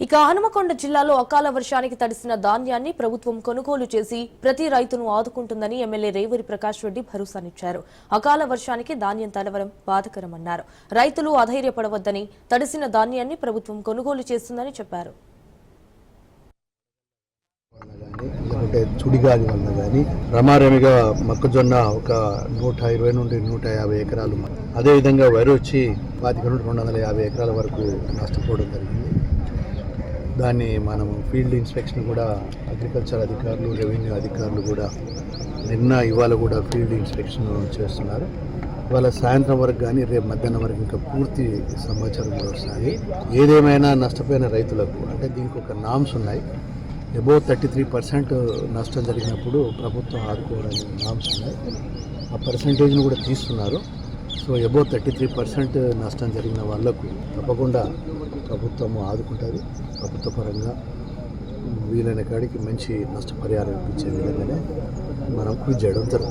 ఇక హనుమకొండ జిల్లాలో అకాల వర్షానికి తడిసిన ధాన్యాన్ని ప్రభుత్వం కొనుగోలు చేసి ప్రతి రైతును ఆదుకుంటుందని ఎమ్మెల్యే రేవూరి ప్రకాష్ రెడ్డి భరోసానిచ్చారు. అకాల వర్షానికి ధాన్యం తలవరం బాధకరమన్నారు. రైతులు అధైర్యపడవద్దని తడిసిన ధాన్యాన్ని ప్రభుత్వం కొనుగోలు చేస్తుందని చెప్పారు. అంటే చుడిగాలి వల్ల కానీ రమారమిగా మొక్కజొన్న ఒక నూట ఇరవై నుండి నూట యాభై ఎకరాలు అదేవిధంగా వరి వచ్చి పాతిక నుండి రెండు వందల యాభై ఎకరాల వరకు నష్టపోవడం జరిగింది. దాన్ని మనం ఫీల్డ్ ఇన్స్పెక్షన్ కూడా అగ్రికల్చర్ అధికారులు రెవెన్యూ అధికారులు కూడా నిన్న ఇవాళ కూడా ఫీల్డ్ ఇన్స్పెక్షన్ చేస్తున్నారు. ఇవాళ సాయంత్రం వరకు కానీ రేపు మధ్యాహ్నం వరకు ఇంకా పూర్తి సమాచారం కూడా వస్తుంది ఏదేమైనా నష్టపోయిన రైతులకు అంటే దీనికి ఒక నామ్స్ ఉన్నాయి. అబౌవ్ థర్టీ త్రీ పర్సెంట్ నష్టం జరిగినప్పుడు ప్రభుత్వం ఆదుకోవడానికి నామ్స్ ఉన్నాయి. ఆ పర్సంటేజ్ను కూడా తీస్తున్నారు. So about thirty three percent నష్టం జరిగిన వాళ్ళకు తప్పకుండా ప్రభుత్వము ఆదుకుంటుంది. ప్రభుత్వ పరంగా వీలైన కాడికి మంచి నష్టపరిహారం ఇప్పించే విధంగానే మనం కృషి చేయడం జరుగుతుంది.